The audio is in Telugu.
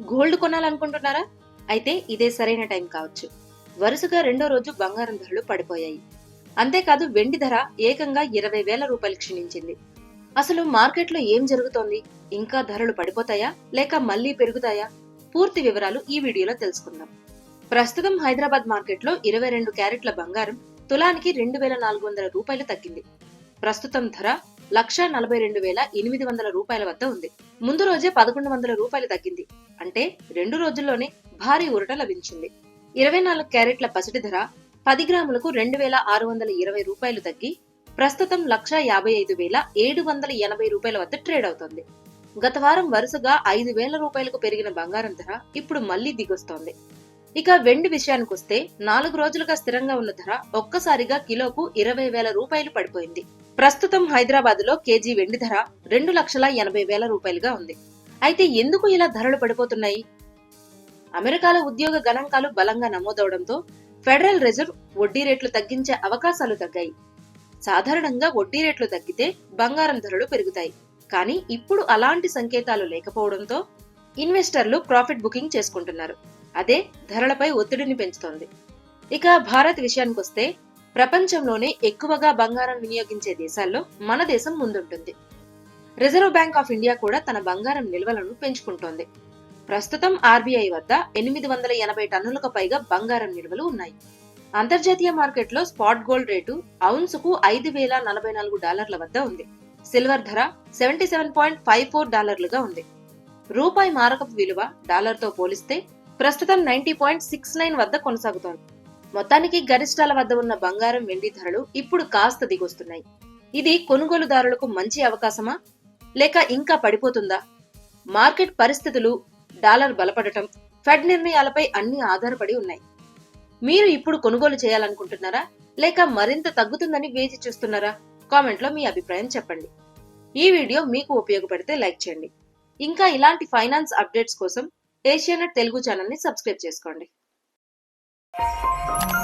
గోల్డ్ కొనాలనుకుంటున్నారా? అయితే ఇదే సరైన టైం కావచ్చు. వరుసగా రెండో రోజు బంగారం ధరలు పడిపోయాయి. అంతేకాదు వెండి ధర ఏకంగా ఇరవై వేల రూపాయలు క్షీణించింది. అసలు మార్కెట్లో ఏం జరుగుతోంది? ఇంకా ధరలు పడిపోతాయా? లేక మళ్ళీ పెరుగుతాయా? పూర్తి వివరాలు ఈ వీడియోలో తెలుసుకుందాం. ప్రస్తుతం హైదరాబాద్ మార్కెట్లో ఇరవై రెండు క్యారెట్ల బంగారం తులానికి రెండు వేల నాలుగు వందల రూపాయలు తగ్గింది. ప్రస్తుతం ధర లక్ష నలభై రెండు వేల ఎనిమిది వందల రూపాయల వద్ద ఉంది. ముందు రోజే పదకొండు వందల రూపాయలు తగ్గింది. అంటే రెండు రోజుల్లోనే భారీ ఊరట లభించింది. ఇరవై నాలుగు క్యారెట్ల పసిడి ధర పది గ్రాములకు రెండు వేల ఆరు వందల ఇరవై రూపాయలు తగ్గి ప్రస్తుతం లక్ష యాభై ఐదు వేల ఏడు వందల ఎనభై రూపాయల వద్ద ట్రేడ్ అవుతోంది. గత వారం వరుసగా ఐదు వేల రూపాయలకు పెరిగిన బంగారం ధర ఇప్పుడు మళ్ళీ దిగొస్తోంది. ఇక వెండి విషయానికొస్తే నాలుగు రోజులుగా స్థిరంగా ఉన్న ధర ఒక్కసారిగా కిలోకు ఇరవై వేల రూపాయలు పడిపోయింది. ప్రస్తుతం హైదరాబాద్లో కేజీ వెండి ధర రెండు లక్షల ఎనభై వేల రూపాయలుగా ఉంది. అయితే ఎందుకు ఇలా ధరలు పడిపోతున్నాయి? అమెరికాలో ఉద్యోగ గణాంకాలు బలంగా నమోదవడంతో ఫెడరల్ రిజర్వ్ వడ్డీ రేట్లు తగ్గించే అవకాశాలు తగ్గాయి. సాధారణంగా వడ్డీ రేట్లు తగ్గితే బంగారం ధరలు పెరుగుతాయి. కానీ ఇప్పుడు అలాంటి సంకేతాలు లేకపోవడంతో ఇన్వెస్టర్లు ప్రాఫిట్ బుకింగ్ చేసుకుంటున్నారు. అదే ధరలపై ఒత్తిడిని పెంచుతోంది. ఇక భారత్ విషయానికొస్తే ప్రపంచంలోనే ఎక్కువగా బంగారం వినియోగించే దేశాల్లో మన దేశం ముందుంటుంది. రిజర్వ్ బ్యాంక్ ఆఫ్ ఇండియా కూడా తన బంగారం నిల్వలను పెంచుకుంటోంది. ప్రస్తుతం ఆర్బీఐ వద్ద ఎనిమిది వందల ఎనభై టన్నులకు పైగా బంగారం నిల్వలు ఉన్నాయి. అంతర్జాతీయ మార్కెట్లో స్పాట్ గోల్డ్ రేటు ఔన్సుకు ఐదు వేల నలభై నాలుగు డాలర్ల వద్ద ఉంది. సిల్వర్ ధర seventy seven point five four డాలర్లుగా ఉంది. రూపాయి మారకపు విలువ డాలర్తో పోలిస్తే ప్రస్తుతం నైన్టీ పాయింట్ సిక్స్ నైన్ వద్ద కొనసాగుతోంది. మొత్తానికి గరిష్టాల వద్ద ఉన్న బంగారం వెండి ధరలు ఇప్పుడు కాస్త దిగొస్తున్నాయి. ఇది కొనుగోలుదారులకు మంచి అవకాశమా? లేక ఇంకా పడిపోతుందా? మార్కెట్ పరిస్థితులు డాలర్ బలపడటం ఫెడ్ నిర్ణయాలపై అన్ని ఆధారపడి ఉన్నాయి. మీరు ఇప్పుడు కొనుగోలు చేయాలనుకుంటున్నారా? లేక మరింత తగ్గుతుందని వేచి చూస్తున్నారా? కామెంట్లో మీ అభిప్రాయం చెప్పండి. ఈ వీడియో మీకు ఉపయోగపడితే లైక్ చేయండి. ఇంకా ఇలాంటి ఫైనాన్స్ అప్డేట్స్ కోసం ఏషియానెట్ తెలుగు ఛానల్ని సబ్స్క్రైబ్ చేసుకోండి. Música